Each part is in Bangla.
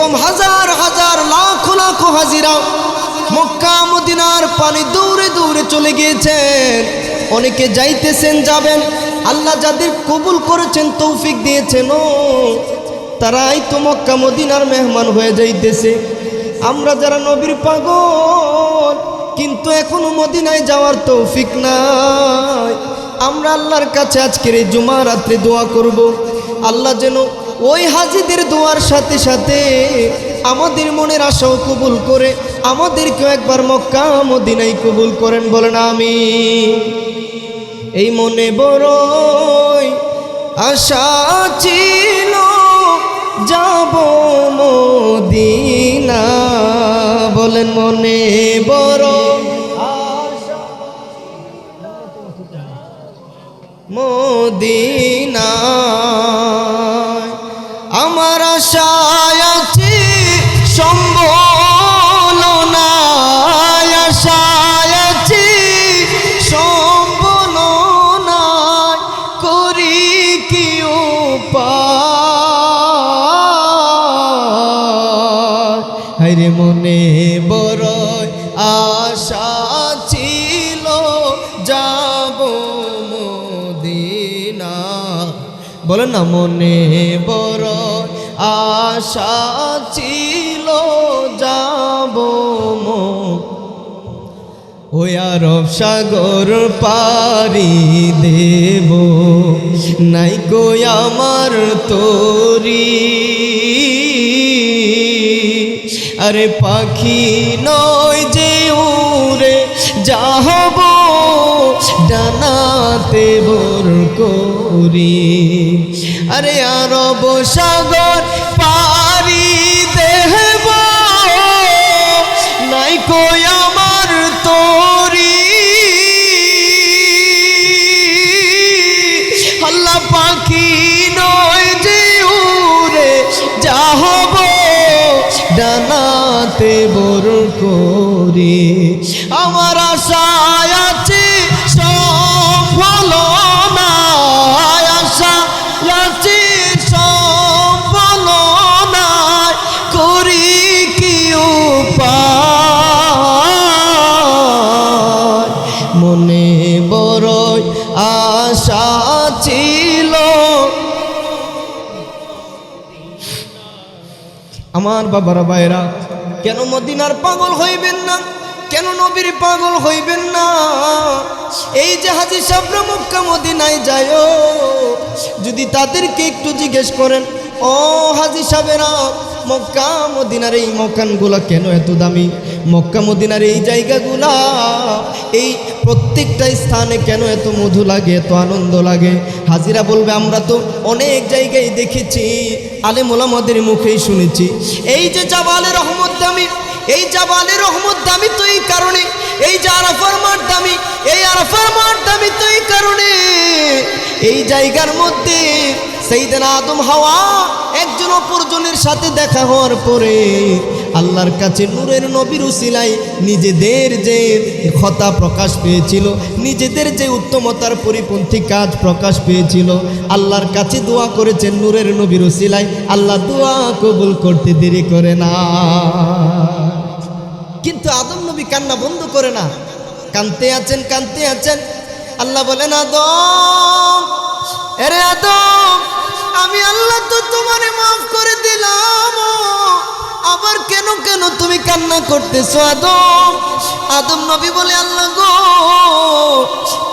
এরকম হাজার হাজার লাখ লাখ হাজিরা মক্কা, মদিনার পানি দৌড়ে দৌড়ে চলে গিয়েছেন। অনেকে যাইতেছেন, যাবেন। আল্লাহ যাদের কবুল করেছেন, তৌফিক দিয়েছেন ও তারাই তো মক্কা, মদিনার মেহমান হয়ে যাইতেছে। আমরা যারা নবীর পাগল, কিন্তু এখনও মদিনায় যাওয়ার তৌফিক নাই। আমরা আল্লাহর কাছে আজকের এই জুমা রাত্রে দোয়া করব। আল্লাহ যেন ওই হাজিদের দোয়ার সাথে সাথে আমাদের মনের আশাও কবুল করে আমাদেরকেও একবার মক্কা মদিনায় কবুল করেন বলেন আমি এই মনে বড়ই আশা ছিল, যাব মদিনা বলেন মনে বড় মদিনা না মনে বড় আশা ছিল, যাব আরব সাগর পারি দেব। নাই গো আমার তোরি। আরে পাখি নয় যে উড়ে যাহব ডানাতে বোর করি। আরে আরব সাগর পারি দেব। নাই কই আমার তোরি। আল্লাহ পাখি নয় যে উড়ে যাহব। ডানাতে বর করি। বাবারা ভাইরা। কেন মদিনার পাগল হইবেন না? কেন নবীর পাগল হইবেন না? এই যে হাজি সাবরা মক্কা মদিনায় যায় যদি তাদেরকে একটু জিজ্ঞেস করেন, ও হাজি সাহেবেরা মক্কা মদিনার এই মকানগুলা কেন এত দামি? মক্কা মদিনার এই জায়গাগুলা, এই প্রত্যেকটা স্থানে কেন এত মধু লাগে, এত আনন্দ লাগে? হাজিরা বলবে, আমরা তো অনেক জায়গায় দেখেছি আলে মোলামদের মুখেই শুনেছি। এই যে জাবালে রহমত দামি, এই জাবালে রহমত দামি তো এই কারণে, এই যে আরাফার মাঠ দামি, এই আরাফার মাঠ দামি তো এই কারণে। এই জায়গার মধ্যে সেইদিন আদম হাওয়া একজন অপরজনের সাথে দেখা হওয়ার পরে আল্লাহর কাছে নূরের নবীর উসিলাই নিজেদের যে ক্ষতা প্রকাশ পেয়েছিল, নিজেদের যে উত্তমতার পরিপন্থী কাজ প্রকাশ পেয়েছিল, আল্লাহর কাছে দোয়া করেছেন নূরের নবীর উসিলাই আল্লাহ দোয়া কবুল করতে দেরি করে না। কিন্তু আদম নবী কান্না বন্ধ করে না। কানতে আছেন কানতে আছেন। আল্লাহ বলেন, আদম, এরে আদম আমি আল্লাহ তো তোমারে মাফ করে দিলাম। আবার কেন কেন তুমি কান্না করতেছো, আদম? আদম নবী বলে, আল্লাহ গো,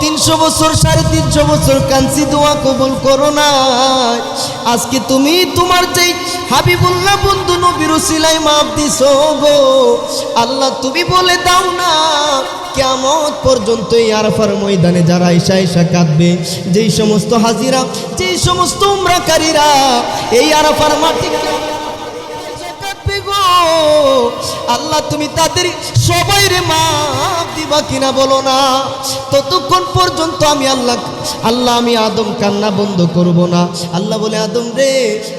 তিনশো বছর, সাড়ে তিনশো বছর কাঞ্চি দোয়া কবুল করো না আজকে তুমি তোমার যেই হাবিবুল্লাহ বন্ধু নবীর সিলাই মাপ দিছো গো। আল্লাহ তুমি বলে দাও না কেমন পর্যন্ত আরাফার ময়দানে যারা ঈশা ঈশা কাঁদবে। যেই সমস্ত হাজিরা, যেই সমস্ত উমরাকারীরা এই আরাফার মাটি আল্লাহ, তুমি তাদের সবাই রে মাপ দিবা কিনা বলো না। ততক্ষণ পর্যন্ত আমি আল্লাহ আল্লাহ, আমি আদম কান্না বন্ধ করব না। আল্লাহ বলে, আদম রে,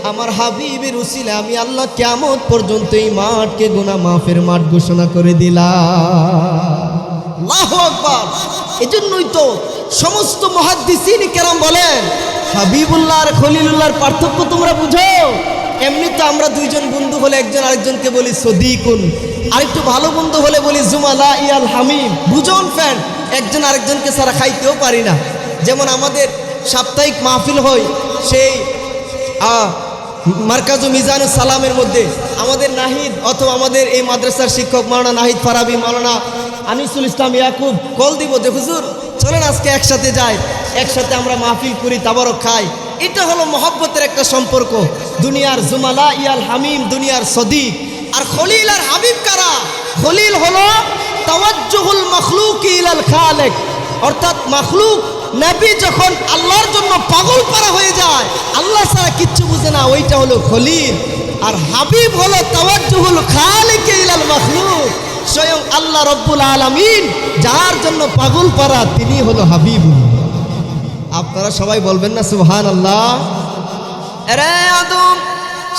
আমার হাবিবের উসিলে আমি আল্লাহ কেমন পর্যন্ত এই মাঠকে গোনা মাফের মাঠ ঘোষণা করে দিলাম। আল্লাহু আকবার। এজন্যই তো সমস্ত মহাদ্দিসিন কেরাম বলেন হাবিবুল্লাহ আর খলিলুল্লাহর পার্থক্য তোমরা বুঝো। এমনি তো আমরা দুইজন বন্ধু হলে একজন আরেকজনকে বলি সদিকুন, আরেকটু ভালো বন্ধু হলে বলি জুমালা ইয়াল হামিম। দুজন ফ্যান, একজন আরেকজনকে ছাড়া খাইতেও পারি না। যেমন আমাদের সাপ্তাহিক মাহফিল হয়, সেই মার্কাজু মিজানুস সালামের মধ্যে। আমাদের নাহিদ অথবা আমাদের এই মাদ্রাসার শিক্ষক মাওলানা নাহিদ ফারাবি, মাওলানা আনিসুল ইসলাম ইয়াকুব, কল দিব যে, হুজুর, চলেন আজকে একসাথে যাই। একসাথে আমরা মাহফিল করি, তাবারক খাই। এটা হলো মহব্বতের একটা সম্পর্ক। দুনিয়ার জুমালা ইয়াল হামিম, দুনিয়ার সদিক। আর খলিল আর হাবিব কারা? খলিল হলো তাওয়াজ্জুহুল মখলুক ইলাল খালেক। অর্থাৎ মখলুক, নবী যখন আল্লাহর জন্য পাগল করা হয়ে যায়, আল্লাহ ছাড়া কিচ্ছু বুঝে না, ওইটা হলো খলিল। আর হাবিব হলো তাওয়াজ্জুহুল খালিক ইলাল মখলুক। স্বয়ং আল্লাহ রব্বুল আলামিন, যার জন্য পাগল পারা তিনি হলো হাবিব আপনারা সবাই বলবেন না সুবহান আল্লাহ রে আদম,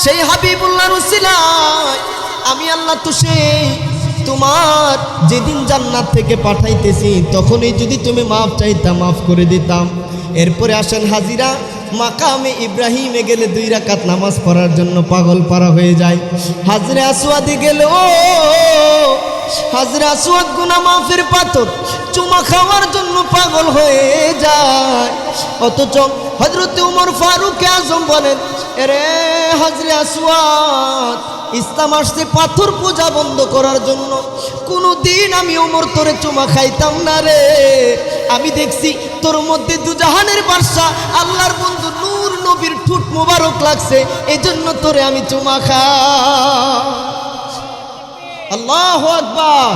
সেই হাবিবুল্লাহর উসিলায় আমি আল্লাহ তো সেই তোমার যেদিন জান্নাত থেকে পাঠাইতেছি, তখনই যদি তুমি মাফ চাইতাম মাফ করে দিতাম। এরপরে আসেন হাজিরা, মাকামে ইব্রাহিমে গেলে দুই রাকাত নামাজ পড়ার জন্য পাগল পারা হয়ে যায়। হাজরে গেলে ও হাজরে আসওয়াদ গুনা মাফের পাথর চুমা খাওয়ার জন্য পাগল হয়ে যায়। অথচ হজরত উমর ফারুক আজম বলেন রে হাজরে আসওয়াদ ইসলাম আসছে পাথর পূজা বন্ধ করার জন্য। কোনো দিন আমি ওমর তোরে চুমা খাইতাম না রে। আমি দেখছি তোর মধ্যে দুজাহানের বাদশা আল্লাহর বন্ধু নূর নবীর ঠুট মোবারক লাগছে, এজন্য তোরে আমি চুমা খা আল্লাহ আকবার।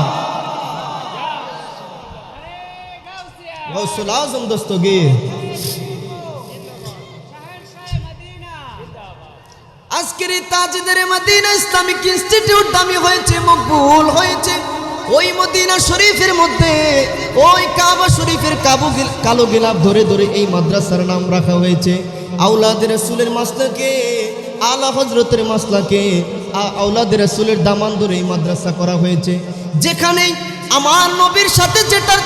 আজকের তাজদের মদিনা ইসলামিক ইনস্টিটিউট দামি হয়েছে, মকবুল হয়েছে। ওই মদিনা শরীফের মধ্যে, ওই কাবা শরীফের কাবু কালো গিলাপ ধরে ধরে এই মাদ্রাসার নাম রাখা হয়েছে। আউলাদের রসুলের মাসলাকে, আলা হজরতের মাসলাকে আ- আউলাদের রসুলের দামান ধরে এই মাদ্রাসা করা হয়েছে। যেখানে আমার নবীর সাথে যেটার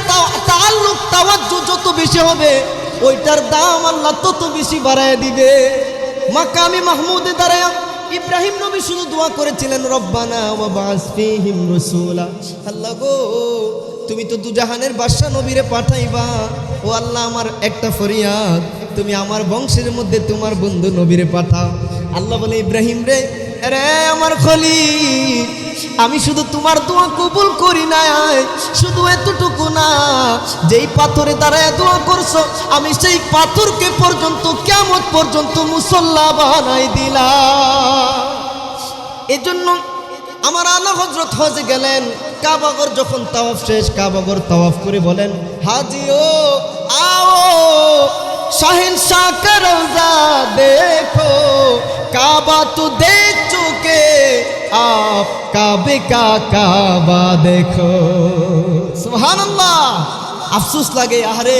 তাল্লুক তাওয়াজ্জু যত বেশি হবে, ওইটার দাম আল্লাহ তত বেশি বাড়ায় দিবে। মাকামি মাহমুদে দাঁড়ায় ইব্রাহিম নবী শুধু দোয়া করেছিলেন, রব্বানা ওয়া বাস ফীহিম রাসূলা। আল্লাহ গো, তুমি তো দুজাহানের বাদশা নবীরে পাঠাইবা। ও আল্লাহ আমার একটা ফরিয়াদ, তুমি আমার বংশের মধ্যে তোমার বন্ধু নবীরে পাঠাও। আল্লাহ বলে, ইব্রাহিম রে রে আমার খলি আমি শুধু তোমার দোয়া কবুল করি না শুধু এতটুকু না, যেই পাথরে দাঁড়ায় দোয়া করছ, আমি সেই পাথরকে পর্যন্ত কেমন পর্যন্ত মুসল্লা বানাই দিলাম। এজন্য আমার আল্লাহ হজরত হজে গেলেন কাবাগর যখন তাওয়াফ শেষ কাবাগর তাওয়াফ করে বলেন, হাজিও, আও। শাহিন শাহ রোজা দেখো কাবা তো দেখ চুকে आप काबे का काबा देखो সুবহানাল্লাহ আফসোস লাগে আহারে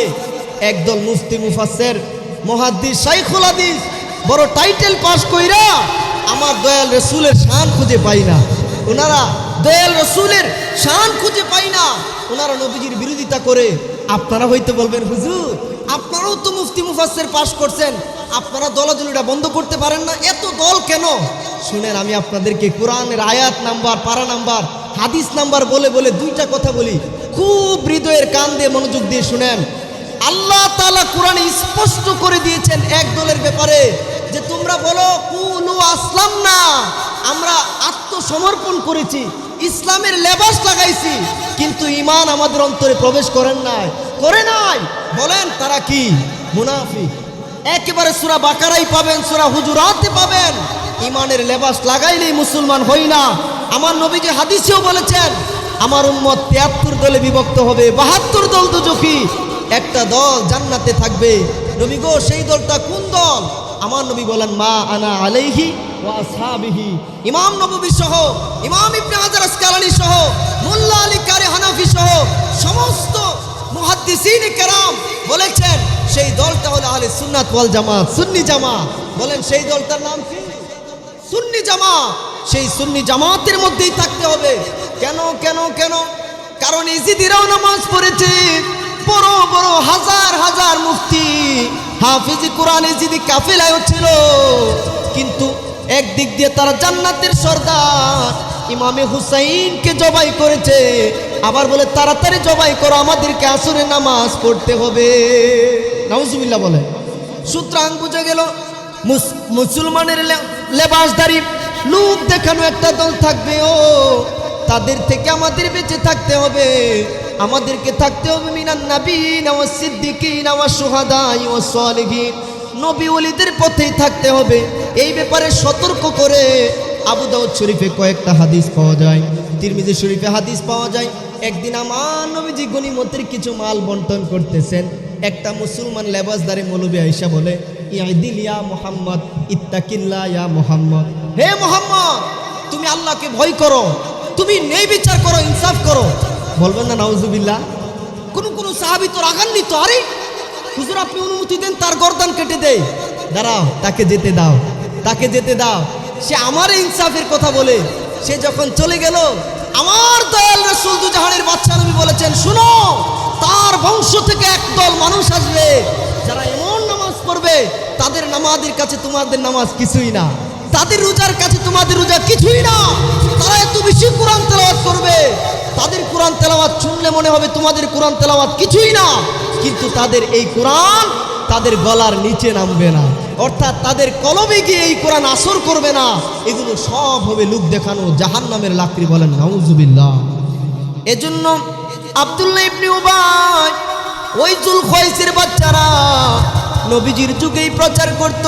একদল মুফতি মুফাসসির মুহাদ্দিস শাইখুল হাদিস বড় টাইটেল পাস কইরা আমার দয়াল রসুলের শান খুঁজে পাই না ওনারা দয়াল রসুলের শান খুঁজে পাই না। ওনারা নবীজির বিরোধিতা করে। আপনারা হইতে বলবেন, হুজুর, আপনারাও তো মুফতি, মুফাসসির পাস করছেন। আপনারা দলাদলিটা বন্ধ করতে পারেন না। এত দল কেন? শুনেন, আমি আপনাদেরকে কোরআনের আয়াত নাম্বার, পারা নাম্বার, হাদিস নাম্বার বলে বলে দুইটা কথা বলি। খুব হৃদয়ের কান দিয়ে মনোযোগ দিয়ে শুনেন। আল্লাহ তাআলা কোরআনে স্পষ্ট করে দিয়েছেন এক দলের ব্যাপারে যে, তোমরা বলো, কুলু আসলাম না। আমরা আত্মসমর্পণ করেছি। ইসলামের লেবাস লাগাইছি, কিন্তু ইমান আমাদের অন্তরে প্রবেশ করেন নাই। করে নাই। বলেন, তারা কি? মুনাফিক। একেবারে সুরা বাকারাই পাবেন, সুরা হুজুরাতে পাবেন। ইমানের লেবাস লাগাইলেই মুসলমান হই না। আমার নবীজি হাদিসেও বলেছেন, আমার উম্মত তিয়াত্তর দলে বিভক্ত হবে, বাহাত্তর দল তো একটা দল জান্নাতে থাকবে। নবী গো, সেই দলটা কোন দল? আমার নবী বলেন, মা আনা আলাইহি ওয়া আসহাবিহি। ইমাম নববী সহ, ইমাম ইবনে হাজার আসকালানি সহ, মোল্লা আলী কারে হানাফি সহ, সমস্ত মুহাদ্দিসিন কেরাম বলেছেন, সেই দলটা হলো আহলে সুন্নাত ওয়াল জামাত, সুন্নি জামা বলেন, সেই দলটার নাম কি? সুন্নি জামা সেই সুন্নি জামাতের মধ্যেই থাকতে হবে। কেন কেন কেন? কারণ ইজিদিরাও নামাজ পড়েছে। বড় বড়, হাজার হাজার মুফতি হাফিজি কোরআন ইজিদি কাফেলায় ছিল কিন্তু একদিক দিয়ে তারা জান্নাতের সর্দার ইমামে হুসাইনকে জবাই করেছে। আবার বলে, তাড়াতাড়ি জবাই করো, আমাদেরকে আসরে নামাজ পড়তে হবে। নাউজুবিল্লাহ বলে। সুতরাং বুঝে গেল, মুস- মুসলমানের লেবাসদারি লোক দেখানো একটা দল থাকবে। ও, তাদের থেকে আমাদের বেঁচে থাকতে হবে। আমাদেরকে থাকতে হবে মিনান নাবিন আমার সিদ্দিকিন আমার সোহাদাই ও সলিহীন। নবী ওলিদের পথেই থাকতে হবে। এই ব্যাপারে সতর্ক করে আবু দাউদ শরীফে কয়েকটা হাদিস পাওয়া যায়, তিরমিজি শরীফে হাদিস পাওয়া যায়। একদিন আমার নবীজি গনিমতের কিছু মাল বন্টন করতেছেন। একটা মুসলমান লেবাসদারে মৌলবী আইসা বলে, ইয়াদিল ইয়া মোহাম্মদ, ইত্তাকিল্লা ইয়া মোহাম্মদ। হে মোহাম্মদ, তুমি আল্লাহকে ভয় করো, তুমি নেই বিচার করো, ইনসাফ করো। বলবেন না নাউজুবিল্লাহ। কোন কোন সাহাবি তো রাগান্বিত আরে হুজুর আপনি অনুমতি দেন তার গর্দান কেটে দেয় দাঁড়াও তাকে যেতে দাও তাকে যেতে দাও। সে আমার ইনসাফের কথা বলে সে যখন চলে গেল আমার দয়াল রসুল দুজাহানের বাচ্চা নবী বলেছেন শুনো তার বংশ থেকে একদল মানুষ আসবে যারা এমন নামাজ পড়বে তাদের নামাজের কাছে তোমাদের নামাজ কিছুই না। তাদের রোজার কাছে তোমাদের রোজা কিছুই না। তারা এত বেশি কোরআন তেলাওয়াত করবে। তাদের কোরআন তেলাওয়াত শুনলে মনে হবে তোমাদের কোরআন তেলাওয়াত কিছুই না। কিন্তু তাদের এই কোরআন তাদের গলার নিচে নামবে না। অর্থাৎ তাদের কলমে গিয়ে এই কোরআন আসর করবে না। এগুলো সব হবে লুক দেখানো জাহান নামের লাকড়ি বলেন, নাউজুবিল্লাহ। এজন্য আব্দুল্লাহ ইবনে উবাই, ওই জুল খয়েসের বাচ্চারা নবীজির যুগেই প্রচার করত।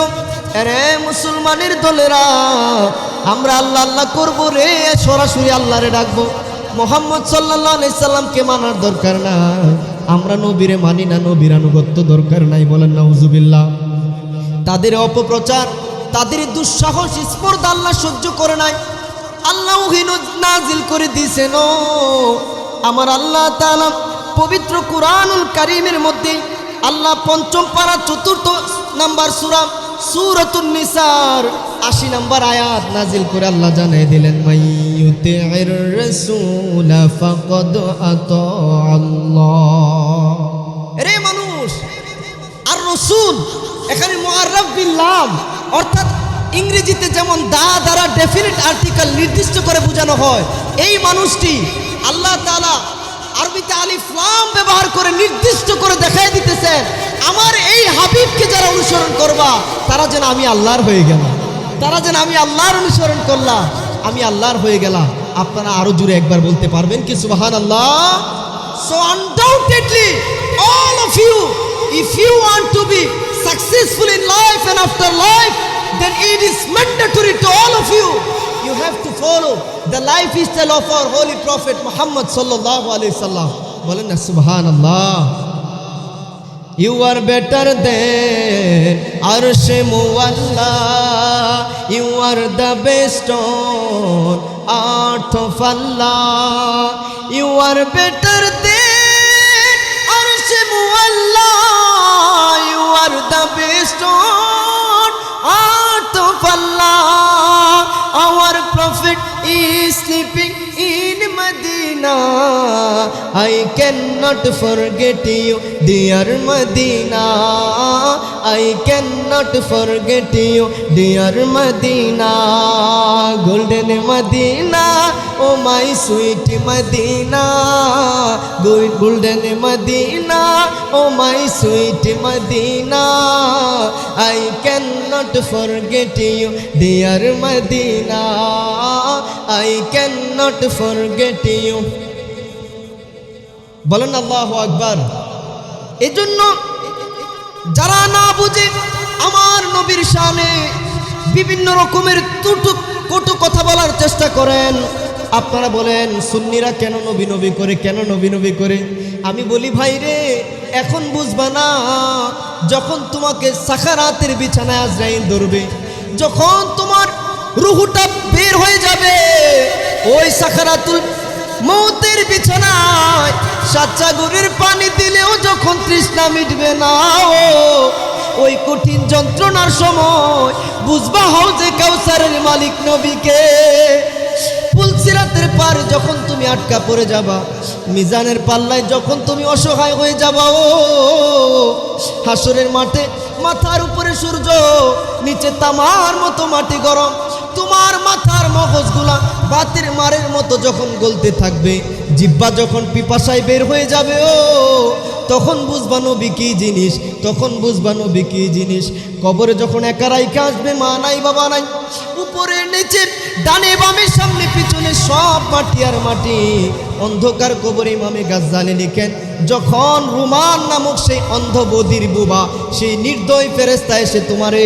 আরে মুসলমানের দলেরা, আমরা আল্লাহ আল্লাহ করব রে, সরাসরি আল্লাহরে ডাকবো। মোহাম্মদ সাল্লাহ সাল্লামকে মানার দরকার না আমরা নবীরে মানি না, নবীর আনুগত্য দরকার নাই, বলেন না হুজুবিল্লাহ তাদের অপপ্রচার, তাদের দুঃসাহস, স্পর্ধা আল্লাহ সহ্য করে নাই। আল্লাহ নাজিল করে দিয়েছেন আমার আল্লাহ তাআলা পবিত্র কুরআনুল কারীমের মধ্যে আল্লাহ পঞ্চম পারা চতুর্থ নাম্বার সূরা সূরাতুন নিসার আশি নাম্বার আয়াত নাজিল করে আল্লাহ জানিয়ে দিলেন রে মানুষ, আর রসুল এখানে অর্থাৎ ইংরেজিতে যেমন দা দ্বারা ডেফিনিট আর্টিকেল নির্দিষ্ট করে বোঝানো হয়, এই মানুষটি আল্লাহ তাআলা আরবিতে আলিফ লাম ব্যবহার করে নির্দিষ্ট করে দেখাই দিতেছেন, আমার এই যারা অনুসরণ করবা তারা যেন আমি আল্লাহর হয়ে গেলাম তারা যেন আমি আল্লাহর অনুসরণ করলাম আমি আল্লাহর হয়ে গেলাম আপনারা আরও জুড়ে একবার বলতে পারবেন কি সুবাহান আল্লাহ So undoubtedly, all of you, if you want to be successful in life and after life, then it is mandatory to all of you. You have to follow the lifestyle of our holy prophet Muhammad sallallahu alaihi wasallam. বলেন না সুবহানাল্লাহ Arsh Muwalla. You are the best on earth of Allah. You are better than Arsh Muwalla. You are the best on earth of Allah. Our prophet is sleeping in Medina. I cannot forget you, dear Medina. I cannot forget you, dear Medina. Golden Medina, oh my sweet Madina golden Madina, oh my sweet Madina, I can not forget you dear Madina, I can not forget you. বলেন আল্লাহ আকবর। জন্য যারা না বুঝে আমার নবীর সামনে বিভিন্ন রকমের তুটু কটু কথা বলার চেষ্টা করেন আপনারা বলেন, সুন্নিরা কেন নবী নবী করে, কেন নবী নবী করে? আমি বলি, ভাই রে, এখন বুঝবা না, যখন তোমাকে সাখারাতের বিছানায় আজরাইল ধরবে, যখন তোমার রুহুটা বের হয়ে যাবে, ওই সাখারাতুল মৌতের বিছানায় সাচ্চা গরুর পানি দিলেও যখন তৃষ্ণা মিটবে না, ও, ওই কঠিন যন্ত্রণার সময় বুঝবা হও যে কাউসারের মালিক নবীকে। পুলসিরাতের পার যখন তুমি আটকা পড়ে যাবা, মিজানের পাল্লায় যখন তুমি অসহায় হয়ে যাবা, ও, হাসরের মাঠে মাথার উপরে সূর্য, নিচে তামার মতো মাটি গরম, তোমার মাথার মগজগুলা বাতের মারের মতো যখন গলতে থাকবে, জিব্বা যখন পিপাসায় বের হয়ে যাবে, ও তখন বুঝবা নবী কি জিনিস, তখন বুঝবা নবী কি জিনিস। কবরে যখন একা রাইকা মা নাই, বাবা নাই, উপরে, নিচে, ডানে, বামে, সামনে, পিছনে সব মাটি আর মাটি। অন্ধকার কবরে ইমামে গাজ্জালি লিখেন, যখন রুমান নামক সেই অন্ধ বদির বুবা, সেই নির্দয় ফেরেস্তা এসে তোমারে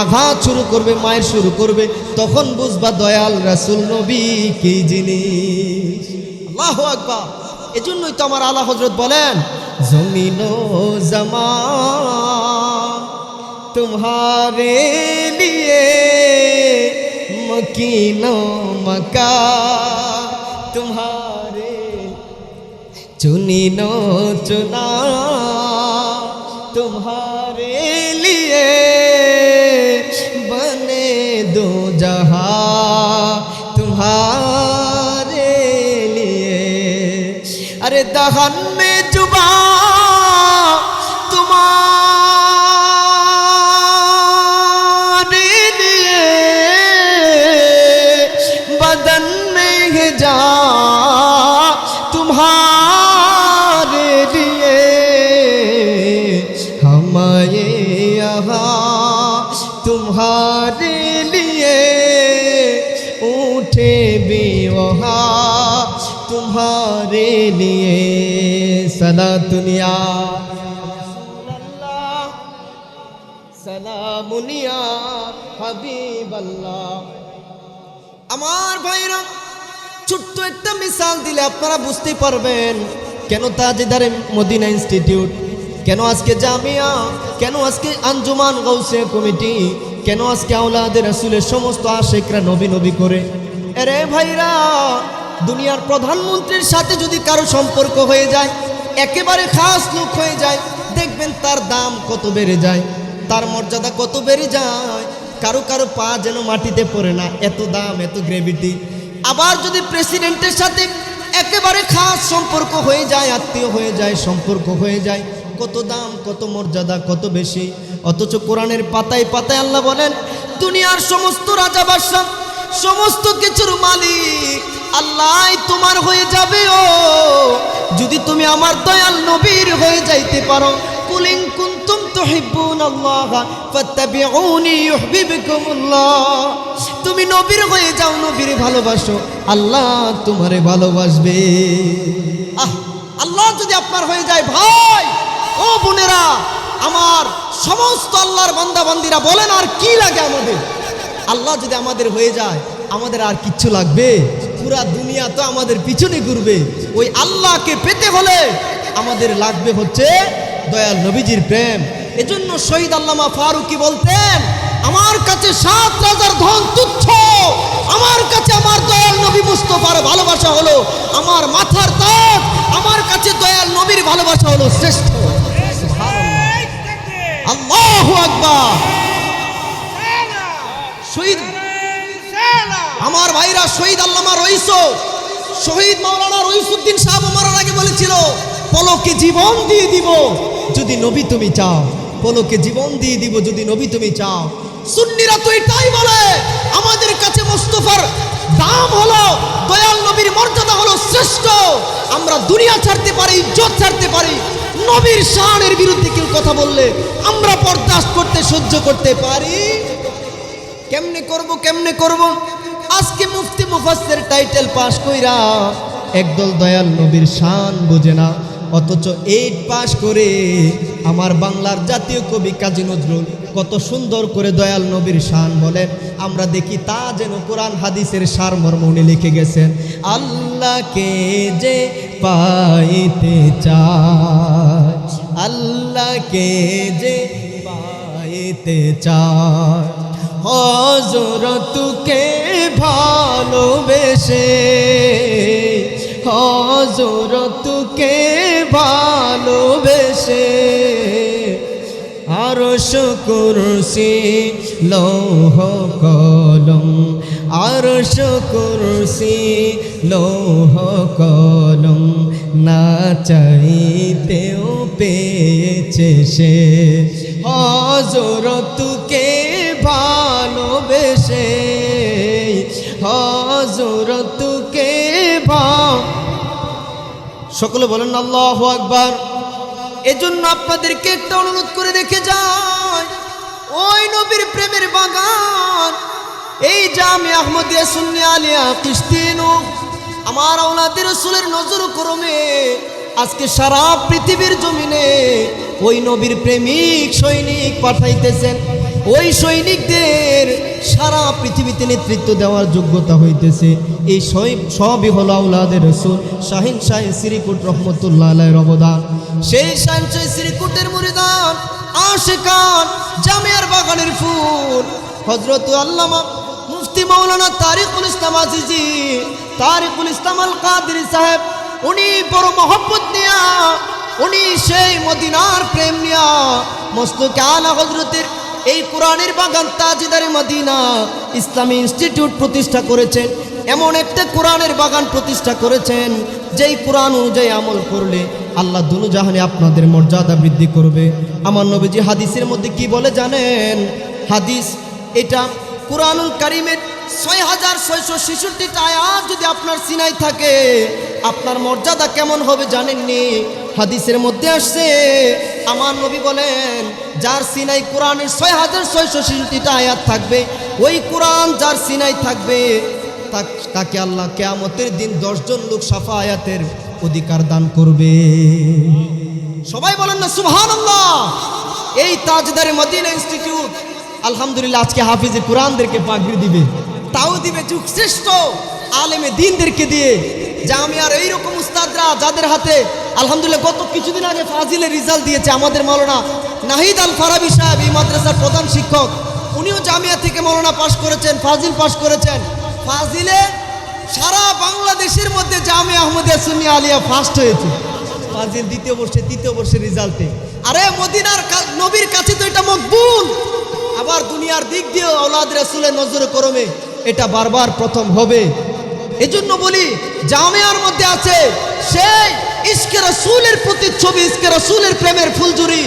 আঘাত শুরু করবে, মায়ের শুরু করবে, তখন বুঝবা দয়াল রাসুল নবী কি জিনিস? আল্লাহ আকবার। এজন্যই তো আমার আল্লাহ হজরত বলেন জমিন জমা तुम्हारे लिए मकीनो मका तुम्हारे चुनिनो चुना तुम्हारे लिए बने दो जहा तुम्हारे लिए अरे दहन में जुबा तुम्हारे लिए बदन में है जा तुम्हारे लिए हमारे यहाँ तुम्हारे लिए उठे भी वहाँ तुम्हारे लिए سنا দুনিয়া। سلام یا আমার ভাইরা, ছোট্ট একটা মিসাল দিলে আপনারা বুঝতে পারবেন, কেন তাজেদারে মদিনা ইনস্টিটিউট, কেন আজকে জামিয়া, কেন আজকে আঞ্জুমান গৌসে কমিটি, কেন আজকে আওলাদের আসলে সমস্ত আশেকরা নবী নবী করে। এরে ভাইরা, দুনিয়ার প্রধানমন্ত্রীর সাথে যদি কারও সম্পর্ক হয়ে যায় একেবারে খাস লোক হয়ে যায়। দেখবেন তার দাম কত বেড়ে যায়, তার মর্যাদা কত বেড়ে যায়। কারও কারও পা যেন মাটিতে পড়ে না, এত দাম, এত গ্রেভিটি আবার যদি প্রেসিডেন্টের সাথে একেবারে খাস সম্পর্ক হয়ে যায়, আত্মীয় হয়ে যায়, সম্পর্ক হয়ে যায়, কত দাম, কত মর্যাদা, কত বেশি। অথচ কোরআনের পাতায় পাতায় আল্লাহ বলেন, দুনিয়ার সমস্ত রাজা বাদশাহ, সমস্ত কিছুর মালিক আল্লাহ তোমার হয়ে যাবে ও। যদি তুমি আমার দয়াল নবীর হয়ে যাইতে পারো কুলিং কুন্তুম তুহিব্বুন আল্লাহ ফাত্তাবিউনি ইউহিব্বুকুমুল্লাহ। তুমি নবীর হয়ে যাও, নবীর ভালোবাসো, আল্লাহ তোমারে ভালোবাসবে। আহ, আল্লাহ যদি আপনার হয়ে যায়, ভাই, ও বোনেরা, আমার সমস্ত আল্লাহর বান্দা বান্দিরা বলেন আর কি লাগে আমাদের? আল্লাহ যদি আমাদের হয়ে যায়, আমাদের আর কিচ্ছু লাগবে? পুরা দুনিয়া তো আমাদের পিছনে ঘুরবে। ওই আল্লাহকে পেতে হলে আমাদের লাগবে হচ্ছে দয়াল নবীজির প্রেম। এজন্য শহীদ আল্লামা ফারুকি বলতেন আমার কাছে সাত রাজার ধন তুচ্ছ। আমার কাছে আমার দয়াল নবী মুস্তফার ভালোবাসা হলো আমার মাথার তাক আমার কাছে দয়াল নবীর ভালোবাসা হলো শ্রেষ্ঠ। আল্লাহু আকবার। শহীদ আমার ভাইরা শহীদ আল্লামা রইস, শহীদ মাওলানা রইসুদ্দিন সাহেব মরার আগে বলেছিল, পলকে জীবন দিয়ে দিব যদি নবী তুমি চাও, পলকে জীবন দিয়ে দিব যদি নবী তুমি চাও। সুন্নিরা তো এটাই বলে, আমাদের কাছে মোস্তফার দাম হলো, দয়াল নবীর মর্যাদা হলো শ্রেষ্ঠ, আমরা দুনিয়া ছাড়তে পারি, ইজ্জত ছাড়তে পারি। নবীর শানের বিরুদ্ধে কেউ কথা বললে, আমরা বরদাস্ত করতে, সহ্য করতে পারি। কেমনে করব কেমনে করব? আজকে মুফতি মুফাসসির টাইটেল পাস কইরা একদল দয়াল নবীর শান বোঝে না। অথচ এইট পাস করে আমার বাংলার জাতীয় কবি কাজী নজরুল কত সুন্দর করে দয়াল নবীর শান বলেন। আমরা দেখি তা যেন কোরআন হাদিসের সার মর্ম উনি লিখে গেছেন। আল্লাহকে যে পাইতে চায়, আল্লাহকে যে পাইতে চায়। হজরতকে ভালোবেসে? হজরতকে ভালোবেসে? আরশ কুরসি, লৌহ কলম, আরশ কুরসি, লৌহ কলম, না চাইতেও পেয়েছে সে। হজরতকে ভালোবেসে হজরতকে ভাব সকলে বলেন, আল্লাহ আকবার। এজন্য আপনাদেরকে একটা অনুরোধ করে রেখে যায়, ওই নবীর প্রেমের বাগান, এই জামে আহমদিয়া সুন্নি আলিয়া কিস্তিনু আমার আওলাদের রসুলের নজর করমে আজকে সারা পৃথিবীর জমিনে ওই নবীর প্রেমিক সৈনিক পাঠাইতেছেন। ওই সৈনিকদের সারা পৃথিবীতে নেতৃত্ব দেওয়ার যোগ্যতা হইতেছে। এই সবই হলো আউলাদের রসুল শাহিন শাহিন শ্রীকুট রহমতুল্লাহ অবদান। সেই শাহিন শাহিন শ্রীকুটের মুরিদান আশেকান জামিয়ার বাগানের ফুল। হজরত আল্লামা মুফতি মৌলানা তারিকুল ইসলাম আজিজি, তারিকুল ইসলাম আল কাদির সাহেব, উনি বড় মহব্বত নিয়া, উনি সেই মদিনার প্রেম নিয়া, মস্তকে আলা হজরতের এই কোরআনের বাগান তাজিদারে মদিনা ইসলামী ইনস্টিটিউট প্রতিষ্ঠা করেছেন। এমন একটা কোরআনের বাগান প্রতিষ্ঠা করেছেন, যেই কোরআন অনুযায়ী আমল করলে আল্লাহ দুনু জাহানে আপনাদের মর্যাদা বৃদ্ধি করবে। আমার নবীজি হাদিসের মধ্যে কি বলে জানেন? হাদিস, এটা কোরআনুল কারিমের ছয় হাজার ছয়শো ছেষট্টিটা আয়াত যদি আপনার সিনাই থাকে, আপনার মর্যাদা কেমন হবে জানেননি? হাদিসের মধ্যে আসছে আমার নবী বলেন, যার সিনাই কোরআনের ছয় হাজার ছয়শো ছেষট্টিটা আয়াত থাকবে, ওই কোরআন যার সিনাই থাকবে, তাকে আল্লাহ কেয়ামতের দিন দশজন লোক সাফা আয়াতের অধিকার দান করবে। সবাই বলেন না সুবহান এই তাজদারে মদিনা ইনস্টিটিউট, আলহামদুলিল্লাহ, আজকে হাফিজে কোরআনদেরকে পাগড়ি দিবে, তাও দিবে যুগ শ্রেষ্ঠ। আলেমে দিনদেরকে দিয়ে জামিয়ার এইরকম উস্তাদরা যাদের হাতে আলহামদুলিল্লাহ গত কিছুদিন আগে ফাজিলের রেজাল্ট দিয়েছে আমাদের মৌলানা নাহিদ আল ফারাবি সাহেব, এই মাদ্রাসার প্রধান শিক্ষক। উনিও জামিয়া থেকে মৌলানা পাশ করেছেন, ফাজিল পাশ করেছেন। ফাজিলে সারা বাংলাদেশের মধ্যে জামিয়া আহমদিয়া সুন্নি আলিয়া ফার্স্ট হয়েছে। ফাজিল দ্বিতীয় বর্ষে, তৃতীয় বর্ষের রেজাল্টে। আরে মদিনার নবীর কাছে তো এটা মকবুল। আবার দুনিয়ার দিক দিয়ে ওলাদ রাসুলের নজরে করমে এটা বারবার প্রথম হবে। এজন্য বলি, জামিয়ার মধ্যে আছে সেই ইস্কে রসুলের প্রতিচ্ছবি ইস্কে রসুলের প্রেমের ফুলঝুরি।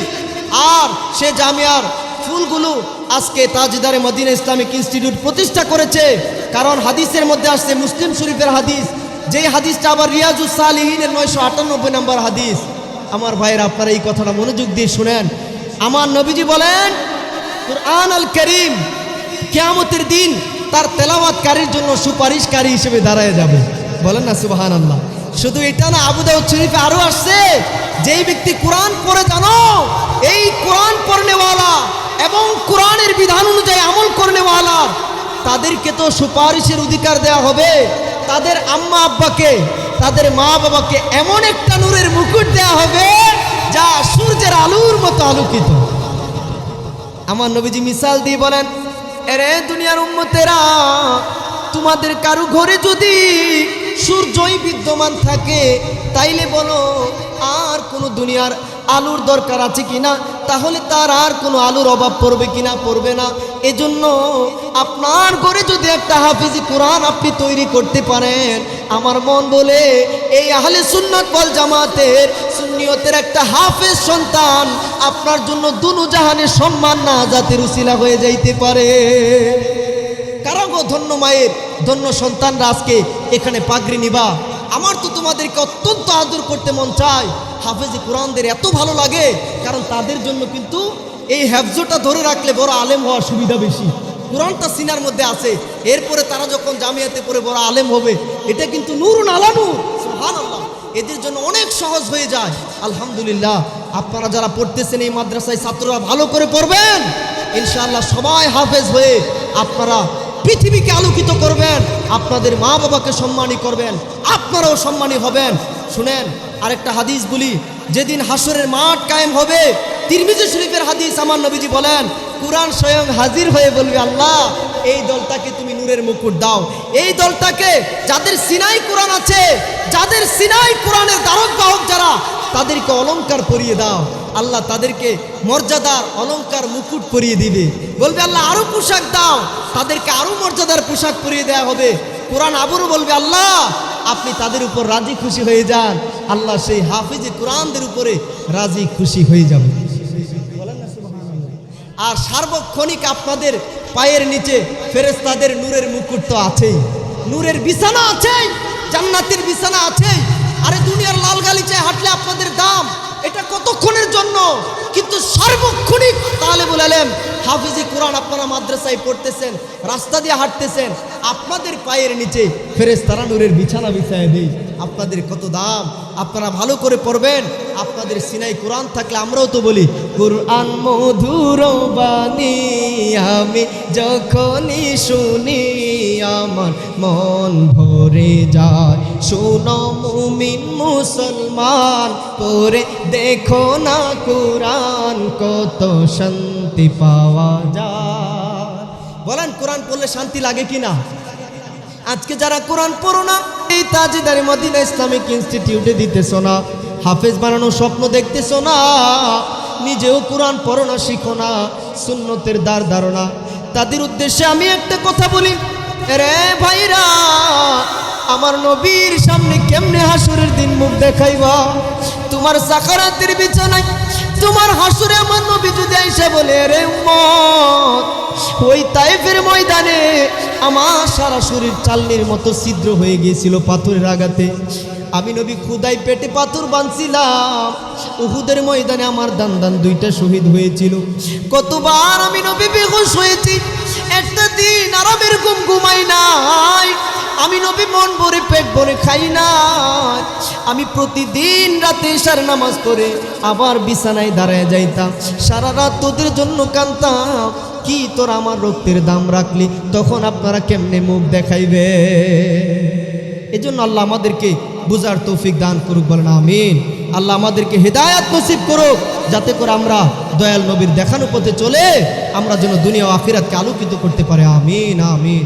আর সে জামিয়ার ফুলগুলো আজকে তাজদারে মদিনা ইসলামিক ইনস্টিটিউট প্রতিষ্ঠা করেছে। কারণ হাদিসের মধ্যে আসছে মুসলিম শরীফের হাদিস। যেই হাদিসটা আবার রিয়াজুস সালিহিনের নয়শো আটানব্বই নম্বর হাদিস। আমার ভাইয়ের, আপনারা এই কথাটা মনোযোগ দিয়ে শুনেন। আমার নবীজি বলেন, কুরআন আল করিম কেয়ামতের দিন তার তেলাওয়াতকারীর জন্য সুপারিশকারী হিসেবে দাঁড়ায় যাবে। বলেন না সুবাহান আল্লাহ শুধু এটা না, আবু দাউদ শরীফে আরও আসছে, যেই ব্যক্তি কোরআন পড়ে জানো, এই কোরআন পড়নেওয়ালা এবং কোরআনের বিধান অনুযায়ী আমল করনেওয়ালা, তাদেরকে তো সুপারিশের অধিকার দেওয়া হবে। তাদের আম্মা আব্বাকে, তাদের মা বাবাকে এমন একটা নূরের মুকুট দেওয়া হবে, যা সূর্যের আলোর মতো আলোকিত। আমার নবীজি মিসাল দিয়ে বলেন এরে দুনিয়ার উম্মতেরা, তোমাদের কারও ঘরে যদি সূর্যই বিদ্যমান থাকে, তাইলে বলো আর কোনো দুনিয়ার আলুর দরকার আছে কিনা? তাহলে তার আর কোনো আলুর অভাব পড়বে কিনা? পড়বে না। এজন্য আপনার ঘরে যদি একটা হাফিজি কোরআন আপনি তৈরি করতে পারেন, আমার মন বলে এই আহলে সুন্নাত বল জামাতের সুন্নিয়তের একটা হাফেজ সন্তান আপনার জন্য দুনু জাহানের সম্মান না জাতির উসিলা হয়ে যাইতে পারে। কারণ গো ধন্য মায়ের, ধন্য সন্তানরা আজকে এখানে পাগড়ি নিবা? আমার তো তোমাদেরকে অত্যন্ত আদর করতে মন চায়। হাফেজি কোরআনদের এত ভালো লাগে, কারণ তাদের জন্য কিন্তু এই হ্যাফজোটা ধরে রাখলে বড় আলেম হওয়ার সুবিধা বেশি। কোরআনটা সিনার মধ্যে আছে, এরপরে তারা যখন জামিয়াতে পড়ে বড় আলেম হবে, এটা কিন্তু নুরুন আলানু সুবহানাল্লাহ। এদের জন্য অনেক সহজ হয়ে যায়। আলহামদুলিল্লাহ, আপনারা যারা পড়তেছেন এই মাদ্রাসায় ছাত্ররা ভালো করে পড়বেন। ইনশাআল্লাহ সবাই হাফেজ হয়ে আপনারা পৃথিবীকে আলোকিত করবেন, আপনাদের মা বাবাকে সম্মানী করবেন, আপনারাও সম্মানী হবেন। শুনেন, আরেকটা হাদিস বলি, যেদিন হাসরের মাঠ কায়েম হবে, তিরমিজি শরীফের হাদিস আমার নবীজি বলেন, কোরআন স্বয়ং হাজির হয়ে বলবে, আল্লাহ, এই দলটাকে তুমি নূরের মুকুট দাও। এই দলটাকে যাদের সিনাই কোরআন আছে, যাদের সিনাই কোরআনের দ্বারক বাহক যারা তাদেরকে অলংকার পরিয়ে দাও। আল্লাহ তাদেরকে মর্যাদার অলংকার, মুকুট পরিয়ে দিবে। বলবে আল্লাহ, আরও পোশাক দাও। তাদেরকে আরও মর্যাদার পোশাক পরিয়ে দেওয়া হবে। কোরআন আবরও বলবে, আল্লাহ, আপনি তাদের উপর রাজি খুশি হয়ে যান। আল্লাহ সেই হাফিজে কোরআনদের উপরে রাজি খুশি হয়ে যাবে। আর সার্বক্ষণিক আপনাদের পায়ের নিচে ফেরেস্তাদের নূরের মুকুট তো আছেই। নূরের বিছানা আছেই, জান্নাতের বিছানা আছেই। আরে দুনিয়ার লাল গালিচায় হাঁটলে আপনাদের দাম, এটা কতক্ষণের জন্য? কিন্তু সার্বক্ষণিক, তাহলে বলালেন হাফিজি কোরআন আপনারা মাদ্রাসায় পড়তেছেন, রাস্তা দিয়ে হাঁটতেছেন, আপনাদের পায়ের নিচে ফেরেস তারা নূরের বিছানা বিছায় দেই, আপনাদের কত দাম, আপনারা ভালো করে পড়বেন, আপনাদের সিনাই কোরআন থাকলে আমরাও তো বলি, কোরআন মধুর বাণী আমি যখনই শুনি। আমার মন ভরে যায়। শোনো মুমিন মুসলমান, পরে দেখো না কোরআন কত শান্তি পাওয়া যায়। বলেন কোরআন পড়লে শান্তি লাগে কি না? আজকে যারা কোরআন পড়ো না, এই তাজিদারি মদিনা ইসলামিক ইনস্টিটিউটে দিতেছো না, হাফেজ বানানোর স্বপ্ন দেখতেছো না, নিজেও কোরআন পড়ো না, শিখো না, সুন্নতের দ্বার ধারণা। তাদের উদ্দেশ্যে আমি একটা কথা বলি রে ভাইরা, আমার নবীর সামনে কেমনে হাসুরের দিন মুখ দেখাইবা? তোমার সাকারাতের বিছানায়, তোমার হাসুরে আমার নবী যদি আইসে বলে, রে উম্মত, ওই তাইফের ময়দানে আমার সারা শরীর চালনির মতো ছিদ্র হয়ে গিয়েছিল পাথরের আঘাতে। আমি নবী খুদাই পেটে পাথর বাঁধছিলাম। উহুদের ময়দানে আমার দান দান দুইটা শহীদ হয়েছিল। কতবার আমি নবী বেহুশ হয়েছি। একটা দিন আরামের ঘুম ঘুমাই নাই। আমি নবী মন ভরে পেট ভরে খাই না আমি প্রতিদিন রাতে এশার নামাজ পড়ে আবার বিছানায় দাঁড়ায় যাইতাম। সারা রাত তোদের জন্য কানতাম কি তোর আমার রক্তের দাম রাখলি? তখন আপনারা কেমনে মুখ দেখাইবে? এজন্য আল্লাহ আমাদেরকে বুঝার তৌফিক দান করুক, বলেন আমিন। আল্লাহ আমাদেরকে হেদায়াত নসিব করুক, যাতে করে আমরা দয়াল নবীর দেখানো পথে চলে আমরা যেন দুনিয়া আখিরাতকে আলোকিত করতে পারে। আমিন আমিন।